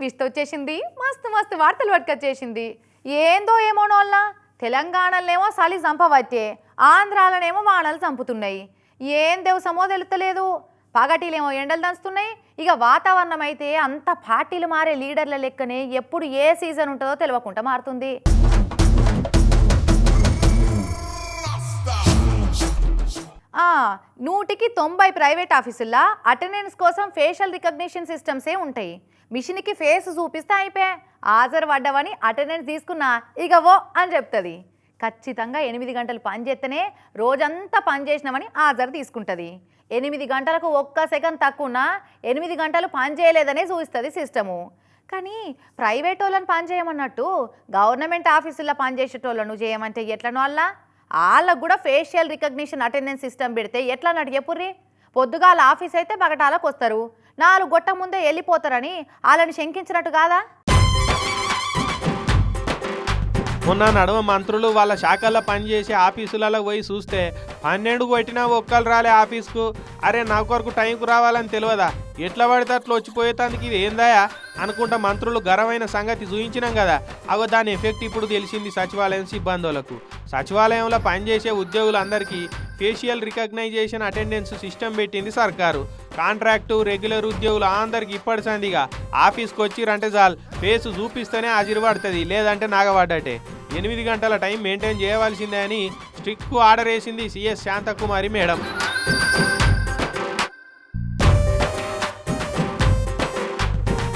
Twist వచ్చేసింది. మస్తు మస్తు వార్తలు పట్టుకొచ్చేసింది. ఏందో ఏమో నోళ్ళ. తెలంగాణలోనేమో చలి చంపవచ్చే ఆంధ్రాలనేమో వానలు చంపుతున్నాయి. ఏం దేవసమో తెలుస్తలేదు పగటిలేమో ఎండలు దంచుతున్నాయి. ఇక వాతావరణం అయితే అంత పార్టీలు మారే లీడర్ల లెక్కనే ఎప్పుడు ఏ సీజన్ ఉంటుందో తెలియకుండా మారుతుంది. నూటికి తొంభై ప్రైవేట్ ఆఫీసుల్లో అటెండెన్స్ కోసం ఫేషియల్ రికగ్నిషన్ సిస్టమ్సే ఉంటాయి. మిషన్కి ఫేస్ చూపిస్తే అయిపోయా. హాజరు పడ్డవని అటెండెన్స్ తీసుకున్నా ఇక ఓ అని చెప్తుంది. ఖచ్చితంగా ఎనిమిది గంటలు పని చేస్తేనే రోజంతా పని చేసినామని హాజరు తీసుకుంటుంది. ఎనిమిది గంటలకు ఒక్క సెకండ్ తక్కువనా ఎనిమిది గంటలు పని చేయలేదనే చూపిస్తుంది సిస్టము. కానీ ప్రైవేట్ వాళ్ళని పని చేయమన్నట్టు గవర్నమెంట్ ఆఫీసుల్లో పనిచేసేటోళ్ళను చేయమంటే ఎట్లనో వాళ్ళ వాళ్ళకు కూడా ఫేషియల్ రికగ్నిషన్ అటెండెన్స్ సిస్టమ్ పెడితే ఎట్లా అన్నట్టు చెప్పుర్రి పొద్దుగాల ఆఫీస్ అయితే బగటాలకు వస్తారు నాలుగు గొట్ట ముందే వెళ్ళిపోతారని వాళ్ళని శంకించినట్టు కాదా? మొన్న నడుమ మంత్రులు వాళ్ళ శాఖల్లో పనిచేసే ఆఫీసులలో పోయి చూస్తే పన్నెండు కొట్టినా ఒక్కరు రాలే ఆఫీస్కు. అరే నా కొరకు టైంకు రావాలని తెలియదా? ఎట్లా పడితే అట్లా వచ్చిపోయేందుకు ఇది ఏందాయా? అనుకుంటా మంత్రులు గరమైన సంగతి చూయించినాం కదా. అగో దాని ఎఫెక్ట్ ఇప్పుడు తెలిసింది సచివాలయం సిబ్బందులకు సచివాలయంలో పనిచేసే ఉద్యోగులందరికీ ఫేషియల్ రికగ్నైజేషన్ అటెండెన్స్ సిస్టమ్ పెట్టింది సర్కారు. కాంట్రాక్టు రెగ్యులర్ ఉద్యోగులు అందరికి ఇప్పటి సందిగా ఆఫీస్కి వచ్చిరంటే చాలు ఫేస్ చూపిస్తేనే హాజరుపడుతుంది లేదంటే నాగబడ్డటే. ఎనిమిది గంటల టైం మెయింటైన్ చేయవలసిందే అని స్ట్రిక్ట్ ఆర్డర్ వేసింది సిఎస్ శాంతకుమారి మేడం.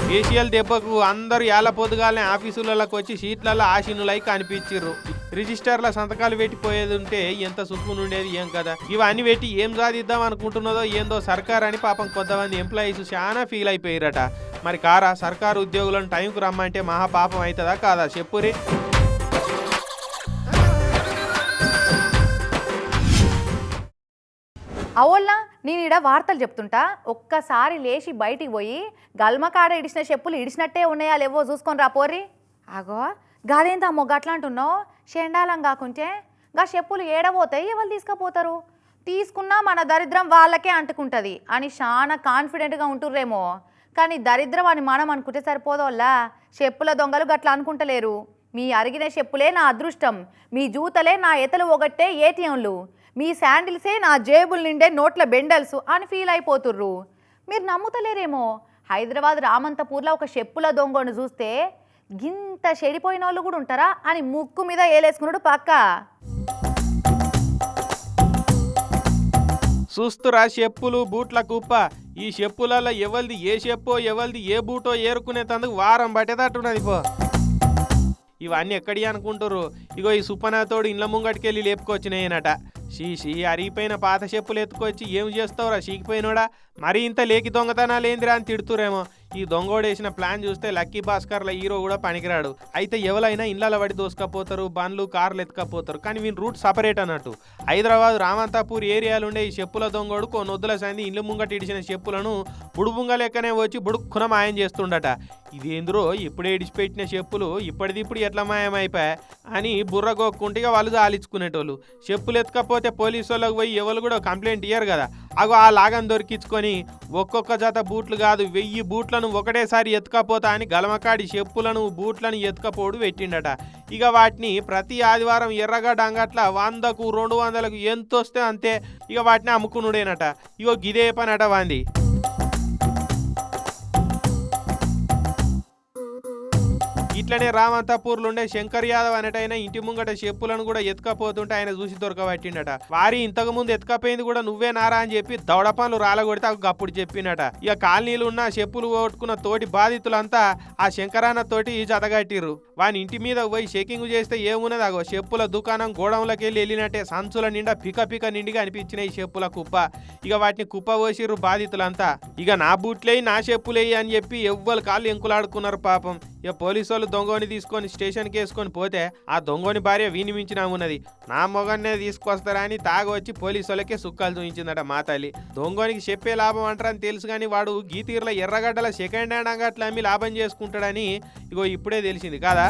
ఫేషియల్ దెబ్బకు అందరూ ఏళ్ళ పొద్దుగాలనే ఆఫీసులలోకి వచ్చి సీట్లలో ఆశీనులై కనిపించిర్రు. రిజిస్టర్ల సంతకాలు పెట్టిపోయేది ఉంటే ఎంత సుఖం ఉండేది ఏం కదా? ఇవన్నీ పెట్టి ఏం సాధిద్దాం అనుకుంటున్నదో ఏందో సర్కార్ అని పాపం కొంతమంది ఎంప్లాయీస్ చాలా ఫీల్ అయిపోయారట. మరి కారా సర్కారు ఉద్యోగులను టైంకు రమ్మంటే మహా పాపం అవుతుందా కాదా? చెప్పురి అవోల్నా నేను ఈడ వార్తలు చెప్తుంటా. ఒక్కసారి లేచి బయటికి పోయి గల్మకాడ ఇడిచిన చెప్పులు ఇడిచినట్టే ఉన్నాయా లేవో చూసుకొని రా పోరి ఆగో గాదేంత అమ్మో గట్లా అంటున్నావు? షెండాలం కాకుంటే గా చెప్పులు ఏడబోతాయి ఎవరు తీసుకుపోతారు? తీసుకున్నా మన దరిద్రం వాళ్ళకే అంటుకుంటుంది అని చాలా కాన్ఫిడెంట్గా ఉంటుర్రేమో. కానీ దరిద్రం అని మనం అనుకుంటే సరిపోదోల్లా? చెప్పుల దొంగలు గట్లా అనుకుంటలేరు. మీ అరిగిన చెప్పులే నా అదృష్టం. మీ జూతలే నా ఎతలు ఒకటే ఏటీఎంలు. మీ శాండిల్సే నా జేబుల్ నిండే నోట్ల బెండల్స్ అని ఫీల్ అయిపోతుర్రు. మీరు నమ్ముతలేరేమో. హైదరాబాద్ రామంతపూర్లో ఒక చెప్పుల దొంగను చూస్తే గింత చెడిపోయిన వాళ్ళు కూడా ఉంటారా అని ముక్కు మీద ఏలేసుకున్నాడు పక్క. చూస్తురా చెప్పులు బూట్ల కుప్ప. ఈ చెప్పులలో ఎవరిది ఏ చెప్పో ఎవరిది ఏ బూటో ఏరుకునేందుకు వారం పట్టేటట్టున్నది పో. ఇవన్నీ ఎక్కడి అనుకుంటారు ఇగో ఈ సుపనాథోడు ఇండ్ల ముంగటికెళ్ళి లేపుకొచ్చినాయనట. షీషి అరిగిపోయిన పాత చెప్పులు ఎత్తుకొచ్చి ఏం చేస్తావురా? చీకిపోయినోడా మరి ఇంత లేకి దొంగతనాలు ఏందిరా అని తిడుతురేమో ఈ దొంగోడేసిన ప్లాన్ చూస్తే లక్కీ భాస్కర్ల హీరో కూడా పనికిరాడు. అయితే ఎవరైనా ఇళ్ళ పడి దోసుకపోతారు బండ్లు కార్లు ఎత్తుకపోతారు. కానీ వీని రూట్ సపరేట్ అన్నట్టు. హైదరాబాద్ రామంతాపూర్ ఏరియాలో ఉండే ఈ చెప్పుల దొంగోడు కొన్ని వద్దుల సంది ఇండ్లు ముంగట ఇడిచిన చెప్పులను బుడుబుంగ లెక్కనే వచ్చి బుడుక్కున మాయం చేస్తుండట. ఇదేంద్రో ఇప్పుడే ఇడిచిపెట్టిన చెప్పులు ఇప్పటిదిప్పుడు ఎట్లా మాయమైపోయా? అని బుర్ర గోక్కుంటే వాళ్ళు జాలించుకునేటోళ్ళు చెప్పులు ఎత్తుకపోతే పోలీసు వాళ్ళకి పోయి ఎవరు కూడా కంప్లైంట్ ఇయ్యరు కదా. అగో ఆ లాగం దొరికించుకొని ఒక్కొక్క జత బూట్లు కాదు వెయ్యి బూట్లను ఒకటేసారి ఎత్తుకపోతా అని గలమకాడి చెప్పులను బూట్లను ఎత్తుకపోడు పెట్టిండట. ఇక వాటిని ప్రతి ఆదివారం ఎర్రగడ్డ అంగట్ల వందకు రెండు వందలకు ఎంత వస్తే అంతే. ఇక వాటిని అమ్ముకునుడేనట. ఇగో గిదే పని అట వాంది. ఇట్లనే రామంతాపూర్లుండే శంకర్ యాదవ్ అనేటైన ఇంటి ముంగట చెప్పులను కూడా ఎత్తుకపోతుంటే ఆయన చూసి దొరకబట్టిండట. వారి ఇంతకు ముందు ఎత్తుకపోయింది కూడా నువ్వే నారా అని చెప్పి దవడ పనులు రాలగొడితే ఒక అప్పుడు చెప్పినట. ఇక కాలనీలు ఉన్న చెప్పులు కొట్టుకున్న తోటి బాధితులంతా ఆ శంకరాన్న తోటి జతగట్టిర్రు వాని ఇంటి మీద పోయి చెకింగ్ చేస్తే ఏమున్నది అగో చెప్పుల దుకాణం గోడౌన్లోకి వెళ్ళి వెళ్ళినట్టే సంచుల నిండా పిక పిక నిండిగా అనిపించినాయి ఈ చెప్పుల కుప్ప. ఇక వాటిని కుప్ప పోసిర్రు బాధితులంతా. ఇక నా బూట్లేయి నా చెప్పులేయి అని చెప్పి ఎవ్వరు కాళ్ళు ఎంకులాడుకున్నారు పాపం. ఇక పోలీసు వాళ్ళు దొంగని తీసుకొని స్టేషన్కి వేసుకొని పోతే ఆ దొంగని భార్య వినిమించిన ఉన్నది. నా మొగన్నే తీసుకొస్తారా అని తాగొచ్చి పోలీసు వాళ్ళకే సుక్కాలు చూపించిందట మా తల్లి. దొంగోనికి చెప్పే లాభం అంటారని తెలుసు కానీ వాడు గీతీర్ల ఎర్రగడ్డల సెకండ్ హ్యాండ్ అంగట్లు అమ్మి లాభం చేసుకుంటాడని ఇగో ఇప్పుడే తెలిసింది. కదా?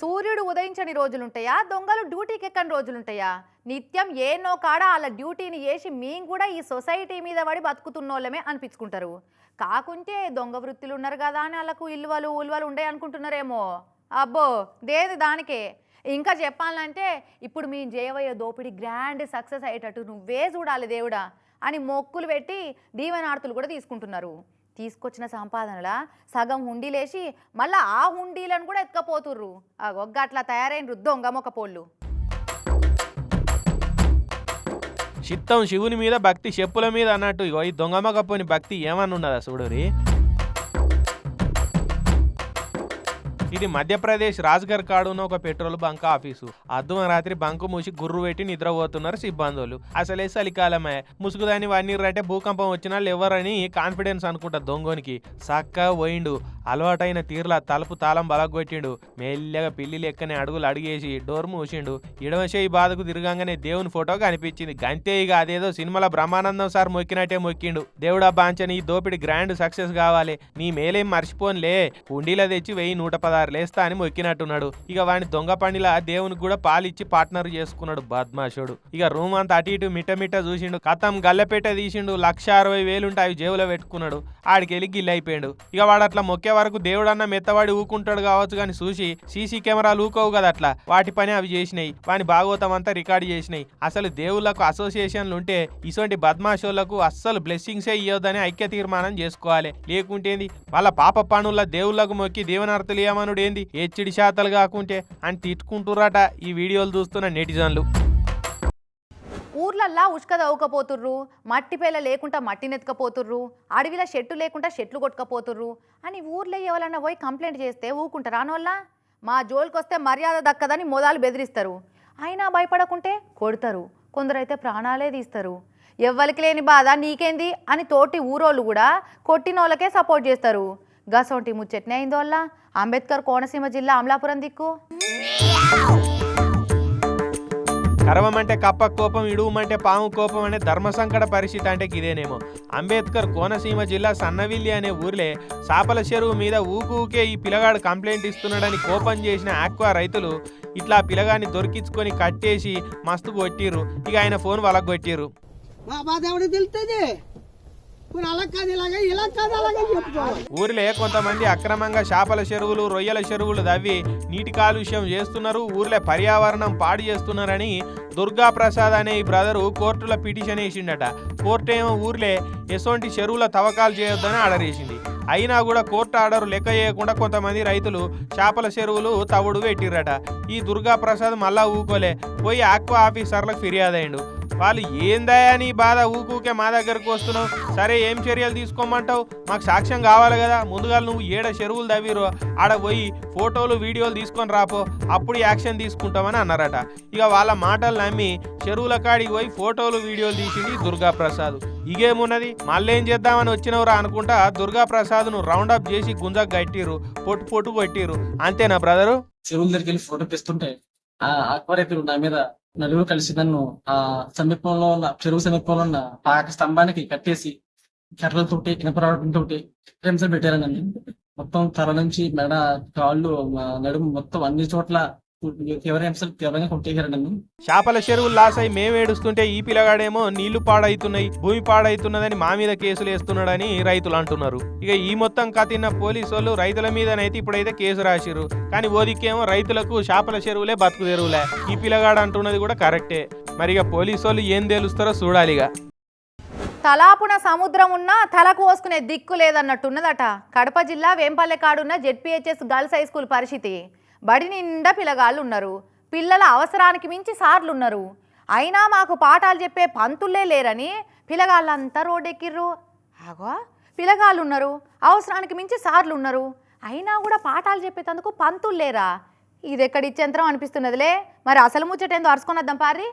సూర్యుడు ఉదయించని రోజులుంటాయా? దొంగలు డ్యూటీకి ఎక్కని రోజులుంటాయా? నిత్యం ఏనో కాడ వాళ్ళ డ్యూటీని చేసి మేము కూడా ఈ సొసైటీ మీద పడి బతుకుతున్నోళ్ళమే అనిపించుకుంటారు. కాకుంటే దొంగ వృత్తులు ఉన్నారు కదా అని వాళ్ళకు ఇల్వలు ఉల్వలు ఉండే అనుకుంటున్నారేమో. అబ్బో దేది దానికే? ఇంకా చెప్పాలంటే ఇప్పుడు మీ చేయబోయే దోపిడి గ్రాండ్ సక్సెస్ అయ్యేటట్టు నువ్వే చూడాలి దేవుడా అని మొక్కులు పెట్టి దీవెనార్తులు కూడా తీసుకుంటున్నారు. తీసుకొచ్చిన సంపాదనల సగం హుండీలేసి మళ్ళీ ఆ హుండీలను కూడా ఎత్తుకపోతుర్రు. ఆ ఒగ్గ అట్లా తయారైన దొంగ మొక్క పోళ్ళు చిత్తం శివుని మీద భక్తి చెప్పుల మీద అన్నట్టు ఇగో ఈ దొంగమగపోని భక్తి ఏమన్నా ఉన్నదా చూడురి ఇది మధ్యప్రదేశ్ రాజ్గర్ కాడున్న ఒక పెట్రోల్ బంక్ ఆఫీసు. అర్ధం రాత్రి బంకు మూసి గుర్రు పెట్టి నిద్రపోతున్నారు సిబ్బందులు. అసలే చలికాలమే. ముసుగుదాని వన్నీరంటే భూకంపం వచ్చినా ఎవరని కాన్ఫిడెన్స్ అనుకుంటా దొంగోనికి. సక్క పోయిండు. అలవాటైన తీర్లా తలుపు తాళం బలగొట్టిండు. మెల్లగా పిల్లి లెక్కనే అడుగులు అడిగేసి డోర్ మూసిండు. ఇడవచేయి బాధకు తిరగంగానే దేవుని ఫోటో కనిపించింది. గంతే ఇక అదేదో సినిమాల బ్రహ్మానందం సార్ మొక్కినట్టే మొక్కిండు. దేవుడా బాంచని ఈ దోపిడి గ్రాండ్ సక్సెస్ కావాలి. నీ మేలేం మర్చిపోన్లే. కుండీలో తెచ్చి వెయ్యి నూట పదహారు లేస్తా అని మొక్కినట్టున్నాడు. ఇక వాని దొంగ పండిలా దేవునికి కూడా పాలిచ్చి పార్ట్నర్ చేసుకున్నాడు బద్మాషుడు. ఇక రూమ్ అంతా అటు ఇటు మిట్ట మిట్ట చూసిండు. కథం గల్లెపేట తీసిండు. లక్ష అరవై వేలుంటే అవి జేబులో పెట్టుకున్నాడు. ఆడికెళ్ళి గిల్లి అయిపోయాడు ఇక వాడు అట్లా మొక్కే వరకు దేవుడన్న మెత్తవాడి ఊకుంటాడు కావచ్చు కానీ చూసి సీసీ కెమెరాలు ఊకోవు కదా అట్లా వాటి పని అవి చేసినాయి. వాని భాగవతం అంతా రికార్డు చేసినాయి. అసలు దేవుళ్ళకు అసోసియేషన్లు ఉంటే ఇటువంటి బద్మాషోళ్ళకు అస్సలు బ్లెస్సింగ్సే ఇవ్వదని ఐక్య తీర్మానం చేసుకోవాలి. లేకుంటేంది? వాళ్ళ పాప పనుల దేవుళ్ళకు మొక్కి దీవనార్థులు ఏమను ఏంది హెచ్చడి శాతలు కాకుంటే అని తిట్టుకుంటురట ఈ వీడియోలు చూస్తున్న నెటిజన్లు. ఊర్లల్లా ఉష్క తవ్వకపోతుర్రు మట్టి పేల లేకుండా మట్టిని ఎత్తుకపోతుర్రు అడవిలో చెట్టు లేకుండా చెట్లు కొట్టుకపోతుర్రు అని ఊర్లో ఎవరన్నా పోయి కంప్లైంట్ చేస్తే ఊకుంటారా వల్ల మా జోలికి వస్తే మర్యాద దక్కదని మొదలు బెదిరిస్తారు. అయినా భయపడకుంటే కొడతారు. కొందరైతే ప్రాణాలే తీస్తారు. ఎవ్వరికి లేని బాధ నీకేంది అని తోటి ఊరోళ్ళు కూడా కొట్టిన వాళ్ళకే సపోర్ట్ చేస్తారు. గసొంటి ముచ్చట్నే అయింది వల్ల అంబేద్కర్ కోనసీమ జిల్లా అమలాపురం దిక్కు. కరవమంటే కప్ప కోపం ఇడువమంటే పాము కోపం అనే ధర్మ సంకట పరిస్థితి అంటే ఇదేనేమో అంబేద్కర్ కోనసీమ జిల్లా సన్నవిల్లి అనే ఊర్లే సాపల చెరువు మీద ఊకు ఊకే ఈ పిల్లగాడు కంప్లైంట్ ఇస్తున్నాడని కోపం చేసిన ఆక్వా రైతులు ఇట్లా ఆ పిల్లగాన్ని దొరికించుకొని కట్టేసి మస్తు కొట్టిర్రు. ఇక ఆయన ఫోన్ వాళ్ళకు కొట్టిర్రు. మా బాధ ఎవరికి తెలుస్తుంది ఊరిలో కొంతమంది అక్రమంగా చేపల చెరువులు రొయ్యల చెరువులు దవ్వి నీటి కాలుష్యం చేస్తున్నారు ఊర్లో పర్యావరణం పాడు చేస్తున్నారని దుర్గా ప్రసాద్ అనే ఈ బ్రదరు కోర్టులో పిటిషన్ వేసిండట. కోర్టు ఏమో ఊర్లే ఎసొంటి చెరువుల తవ్వకాలు చేయొద్దని ఆర్డర్ వేసింది. అయినా కూడా కోర్టు ఆర్డర్ లెక్క చేయకుండా కొంతమంది రైతులు చేపల చెరువులు తవుడు పెట్టిర్రట. ఈ దుర్గా ప్రసాద్ మళ్ళా ఊకోలే. పోయి ఆక్వా ఆఫీసర్లకు ఫిర్యాదు అయిండు వాళ్ళు ఏందయ్యా నీ బాధ? ఊకూకే మా దగ్గరకు వస్తున్నావు. సరే ఏం చర్యలు తీసుకోమంటావు? మాకు సాక్ష్యం కావాలి కదా. ముందుగా నువ్వు ఏడ చెరువులు తవ్విరు ఆడ పోయి ఫోటోలు వీడియోలు తీసుకొని రాపో. అప్పుడు యాక్షన్ తీసుకుంటామని అన్నారట. ఇక వాళ్ళ మాటలు నమ్మి చెరువుల కాడికి పోయి ఫోటోలు వీడియోలు తీసింది దుర్గా ప్రసాద్ ఇగేమున్నది? మళ్ళీ చేద్దామని వచ్చినవరా అనుకుంటా దుర్గా ప్రసాద్ను రౌండ్ అప్ చేసి గుంజకు గట్టిరు పొట్టు పొట్టు కొట్టిరు అంతేనా బ్రదరు? చెరువుల దగ్గరికి వెళ్ళి ఫోటో తీస్తుంటే ఆ నా మీద నలుగురు కలిసి నన్ను ఆ సమీపంలో ఉన్న చెరువు సమీపంలో ఉన్న పాక స్తంభానికి కట్టేసి కర్రలతోటి ఇనపరాడుతోటి హింసలు పెట్టారు నన్ను మొత్తం తల నుంచి మెడ కాళ్ళు నడుము మొత్తం అన్ని చోట్ల చేపల చెరువులు లాస్ అయి మేమేడుస్తుంటే ఈ పిల్లగాడేమో నీళ్ళు పాడైతున్నాయి భూమి పాడైతున్నదని మా మీద కేసులు వేస్తున్నాడని రైతులు అంటున్నారు. ఇక ఈ మొత్తం కతిన్న పోలీసు వాళ్ళు రైతుల మీదనైతే ఇప్పుడైతే కేసు రాసిర్రు. కానీ ఓదికేమో రైతులకు చేపల చెరువులే బతుకు తెరువులే. ఈ పిల్లగాడు అంటున్నది కూడా కరెక్టే. మరి ఇక పోలీసు వాళ్ళు ఏం తెలుస్తారో చూడాలిగా. తలాపున సముద్రం ఉన్నా తల కోసుకునే దిక్కు లేదన్నట్టున్నదట. కడప జిల్లా వేంపల్లె కాడున్న జెడ్పీహెచ్ఎస్ గర్ల్స్ హై స్కూల్ పరిస్థితి. బడి నిండా పిల్లగాళ్ళు ఉన్నారు పిల్లల అవసరానికి మించి సార్లు ఉన్నారు అయినా మాకు పాఠాలు చెప్పే పంతులే లేరని పిల్లగాళ్ళంతా రోడ్డెక్కిర్రు. ఆగో పిల్లగాళ్ళు ఉన్నారు అవసరానికి మించి సార్లు ఉన్నారు అయినా కూడా పాఠాలు చెప్పేటందుకు పంతులు లేరా ఇది ఎక్కడిచ్చేంతరం అనిపిస్తున్నదిలే. మరి అసలు ముచ్చటేందో అరుచుకొని వద్దాం పారి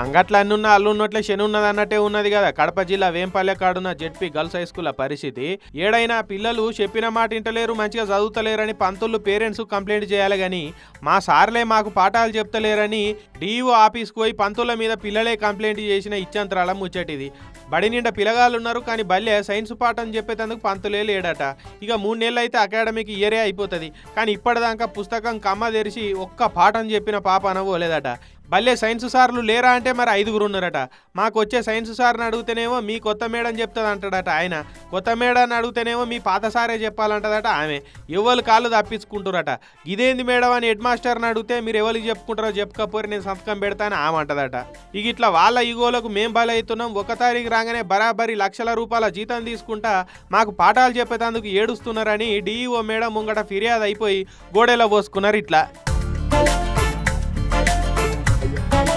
అంగట్ల అన్ని ఉన్న అల్లు ఉన్నట్లే శని ఉన్నది అన్నట్టే ఉన్నది కదా. కడప జిల్లా వేంపల్లె కాడున్న జెడ్పీ గర్ల్స్ హై స్కూల్ పరిస్థితి. ఏడైనా పిల్లలు చెప్పిన మాట ఇంటలేరు మంచిగా చదువుతలేరని పంతులు పేరెంట్స్ కంప్లైంట్ చేయాలి కానీ మా సార్లే మాకు పాఠాలు చెప్తలేరని డిఈఓ ఆఫీస్కి పోయి పంతుల మీద పిల్లలే కంప్లైంట్ చేసిన ఇచ్చంతరాల ముచ్చటిది. బడి నిండా పిల్లగాళ్ళు ఉన్నారు కానీ బల్లె సైన్స్ పాఠం చెప్పేటందుకు పంతులే లేడట. ఇక మూడు నెలలు అయితే అకాడమిక్ ఇయరే అయిపోతుంది. కానీ ఇప్పటిదాకా పుస్తకం కమ్మ తెరిచి ఒక్క పాఠం చెప్పిన పాప అనవోలేదట భలే సైన్స్ సార్లు లేరా అంటే మరి ఐదుగురు ఉన్నారట. మాకు వచ్చే సైన్స్ సార్ని అడిగితేనేమో మీ కొత్త మేడం చెప్తుంది అంటాడట ఆయన. కొత్త మేడని అడిగితేనేమో మీ పాత సారే చెప్పాలంటదట ఆమె. ఎవరు కాళ్ళు తప్పించుకుంటారట ఇదేంది మేడం అని హెడ్ మాస్టర్ని అడిగితే మీరు ఎవరికి చెప్పుకుంటారో చెప్పుకపోరి నేను సంతకం పెడతాను ఆమె అంటదట. ఇక ఇట్లా వాళ్ళ ఈగోలకు మేం బలవుతున్నాం ఒక తారీఖు రాగానే బరాబరి లక్షల రూపాయల జీతం తీసుకుంటా మాకు పాఠాలు చెప్పేటందుకు ఏడుస్తున్నారని డిఈఓ మేడం ముంగట ఫిర్యాదు అయిపోయి గోడెలో పోసుకున్నారు ఇట్లా.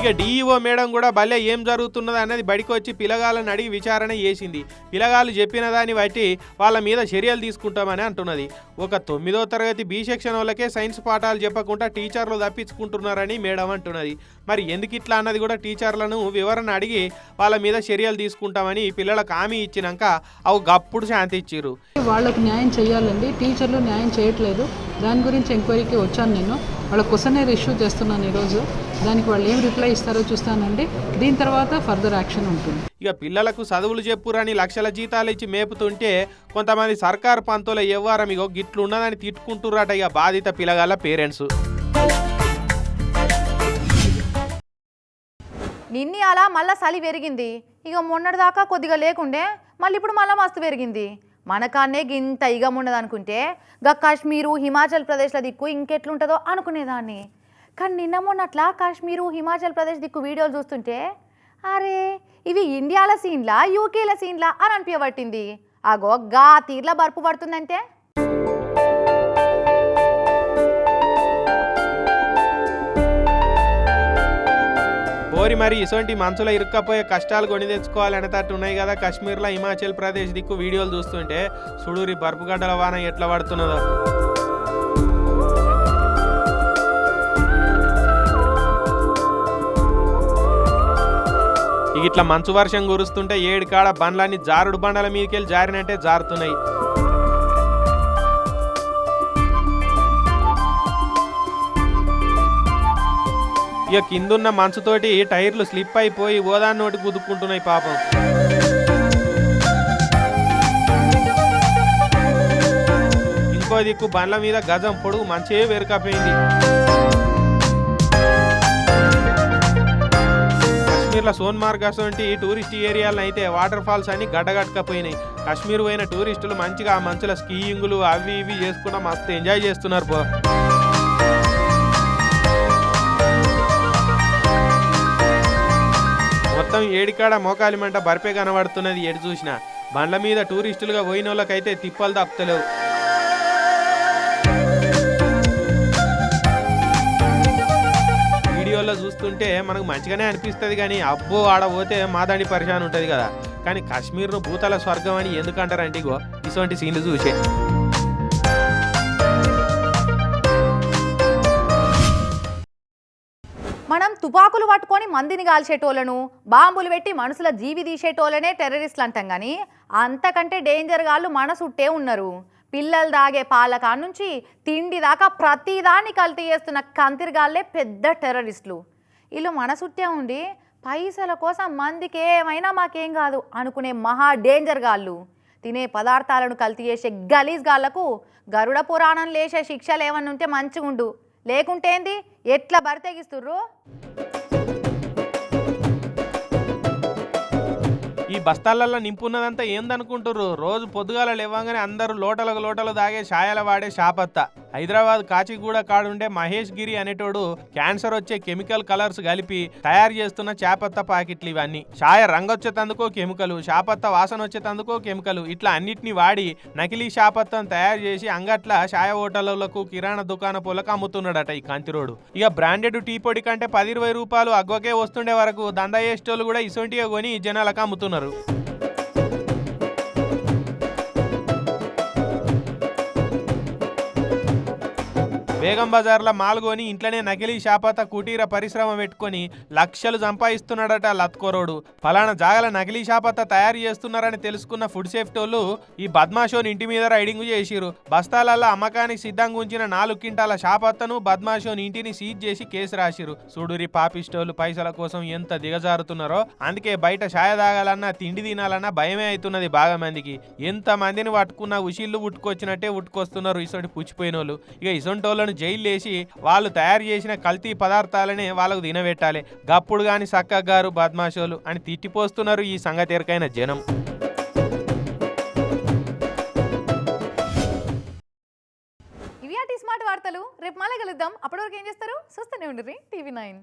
ఇక డిఈఓ మేడం కూడా భలే ఏం జరుగుతున్నది అనేది బడికి వచ్చి పిల్లగాళ్ళని అడిగి విచారణ చేసింది. పిల్లగాళ్ళు చెప్పిన దాన్ని బట్టి వాళ్ళ మీద చర్యలు తీసుకుంటామని అంటున్నది. ఒక తొమ్మిదో తరగతి బి సెక్షన్ వాళ్ళకే సైన్స్ పాఠాలు చెప్పకుండా టీచర్లు తప్పించుకుంటున్నారని మేడం అంటున్నది. మరి ఎందుకు ఇట్లా అన్నది కూడా టీచర్లను వివరణ అడిగి వాళ్ళ మీద చర్యలు తీసుకుంటామని పిల్లలకు హామీ ఇచ్చినాక అవు గప్పుడు శాంతి ఇచ్చిర్రు. వాళ్ళకు న్యాయం చేయాలండి. టీచర్లు న్యాయం చేయట్లేదు. దాని గురించి ఎంక్వైరీకి వచ్చాను నేను. వాళ్ళ క్వశ్చనర్ ఇష్యూ చేస్తున్నాను ఈరోజు. దానికి వాళ్ళు ఏం రిప్లై ఇస్తారో చూస్తానండి. దీని తర్వాత ఫర్దర్ యాక్షన్ ఉంటుంది. ఇక పిల్లలకు చదువులు చెప్పురని లక్షల జీతాలు ఇచ్చి మేపుతుంటే కొంతమంది సర్కారు పంతుల వ్యవహారం ఇగో గిట్లున్నదని తిట్టుకుంటుర్రట ఇక బాధిత పిల్లగాళ్ళ పేరెంట్స్. నిన్ని అలా మళ్ళా చలి పెరిగింది. ఇక మొన్నటిదాకా కొద్దిగా లేకుండే మళ్ళీ ఇప్పుడు మళ్ళీ మస్తు పెరిగింది. మనకాన్నే గింత ఇగం ఉండదు అనుకుంటే గా కాశ్మీరు హిమాచల్ ప్రదేశ్ల దిక్కు ఇంకెట్లుంటుందో అనుకునేదాన్ని. కానీ నిన్న మొన్నట్లా కాశ్మీరు హిమాచల్ ప్రదేశ్ దిక్కు వీడియోలు చూస్తుంటే అరే ఇవి ఇండియాల సీన్లా యూకేల సీన్లా అని అనిపించబట్టింది అగో గా తీర్ల బర్పు పడుతుందంటే? మరి మరి ఇటువంటి మనసులో ఇరుక్కపోయే కష్టాలు కొని తెచ్చుకోవాలి అనేటట్టు ఉన్నాయి కదా కాశ్మీర్లో హిమాచల్ ప్రదేశ్ దిక్కు వీడియోలు చూస్తుంటే సుడూరి బర్పుగడ్డల వాన ఎట్లా పడుతున్నదో. ఇట్లా మంచు వర్షం కురుస్తుంటే ఏడు కాడ బండ్లన్నీ జారుడు బండల మీదకెళ్ళి జారినట్టే జారుతున్నాయి. ఇక కిందున్న మంచుతోటి టైర్లు స్లిప్ అయిపోయి ఓదాన్ని నోటి గుద్దుకుంటున్నాయి పాపం. ఇంకో దిక్కు బండ్ల మీద గజం పొడుగు మంచే వెరకపోయింది. కాశ్మీర్లో సోన్మార్గ్ అసంటి టూరిస్ట్ ఏరియాలను అయితే వాటర్ ఫాల్స్ అన్ని గడ్డగట్టకపోయినాయి. కాశ్మీర్ పోయిన టూరిస్టులు మంచిగా ఆ మంచుల స్కీయింగ్లు అవి ఇవి చేసుకుంటా మస్తు ఎంజాయ్ చేస్తున్నారు పో. మొత్తం ఏడికాడ మోకాలి మంట బర్పే కనబడుతున్నది ఎటు చూసినా. బండ్ల మీద టూరిస్టులుగా పోయిన వాళ్ళకైతే తిప్పలు తప్పుతలేవు. వీడియోలో చూస్తుంటే మనకు మంచిగానే అనిపిస్తుంది కానీ అబ్బో ఆడ పోతే మాదాడి పరిశాన్ ఉంటుంది కదా. కానీ కాశ్మీర్ను భూతల స్వర్గం అని ఎందుకంటారంటే ఇగో ఇటువంటి సీన్లు చూసే. తుపాకులు పట్టుకొని మందిని కాల్చేటోళ్ళను బాంబులు పెట్టి మనుషుల జీవి తీసేటోళ్ళనే టెర్రరిస్టులు అంటాం కానీ అంతకంటే డేంజర్ గాళ్ళు మన చుట్టే ఉన్నారు. పిల్లలు దాగే పాలకాడ నుంచి తిండి దాకా ప్రతిదాన్ని కల్తీ చేస్తున్న కంతిరిగాళ్ళే పెద్ద టెర్రరిస్టులు. వీళ్ళు మన చుట్టే ఉండి పైసల కోసం మందికి ఏమైనా మాకేం కాదు అనుకునే మహా డేంజర్ గాళ్ళు. తినే పదార్థాలను కల్తీ చేసే గలీజ్ గాళ్ళకు గరుడ పురాణం లేసే శిక్షలు ఏమన్నా ఉంటే మంచిగుండు. లేకుంటేంది ఎట్లా బరితెగిస్తుర్రు? ఈ బస్తాలల్లో నింపున్నదంతా ఏందనుకుంటుర్రు? రోజు పొద్దుగాల లేవగానే అందరూ లోటలకు లోటలు తాగే ఛాయల వాడే షాపత్త. హైదరాబాద్ కాచిగూడ కాడుండే మహేష్ గిరి అనేటోడు క్యాన్సర్ వచ్చే కెమికల్ కలర్స్ కలిపి తయారు చేస్తున్న చేపత్త ప్యాకెట్లు ఇవన్నీ. ఛాయ రంగొచ్చేతందుకో కెమికల్ చేపత్త వాసన వచ్చేతందుకో కెమికలు ఇట్లా అన్నిటిని వాడి నకిలీ చేపత్తను తయారు చేసి అంగట్ల ఛాయ హోటళ్ళకు కిరాణా దుకాణపులకు అమ్ముతున్నాడట ఈ కంతిరోడు. ఇక బ్రాండెడ్ టీ పొడి కంటే పది ఇరవై రూపాయలు అగ్గకే వస్తుండే వరకు దందా చేసేటోళ్ళు కూడా ఇసొంటిగా కొని జనాలకు అమ్ముతున్నారు. బేగం బజార్లో మాల్గొని ఇంట్లోనే నకిలీ శాపత కుటీర పరిశ్రమ పెట్టుకొని లక్షలు సంపాదిస్తున్నాడట లత్కోరోడు. ఫలానా జాగల నకిలీ శాపత తయారు చేస్తున్నారని తెలుసుకున్న ఫుడ్ సేఫ్టీ వాళ్ళు ఈ బద్మాషోని ఇంటి మీద రైడింగ్ చేసిరు బస్తాలల్లో అమ్మకానికి సిద్ధంగా ఉంచిన నాలుగు క్వింటాల శాపత్తను బద్మాషోని ఇంటిని సీజ్ చేసి కేసు రాసిరు చూడురి పాపిస్టోలు పైసల కోసం ఎంత దిగజారుతున్నారో అందుకే బయట ఛాయ తాగాలన్నా తిండి తినాలన్నా భయమే అవుతున్నది బాగా మందికి ఎంత మందిని పట్టుకున్న ఉషిళ్ళు ఉట్టుకొచ్చినట్టే ఉట్టుకొస్తున్నారు ఇసొంటి పుచ్చిపోయిన వాళ్ళు ఇక ఇసొంటి వాళ్ళను జైలు వేసి వాళ్ళు తయారు చేసిన కల్తీ పదార్థాలనే వాళ్ళకు తినబెట్టాలి. గప్పుడు గాని సక్కగారు బద్మాషోలు అని తిట్టిపోస్తున్నారు ఈ సంగతి ఎరకైన జనం. ఇవి స్మార్ట్ వార్తలు. రేపు మళ్ళీ కలుద్దాం. అప్పటివరకు ఏం చేస్తారు? చూస్తూనే ఉండరు టీవీ నైన్.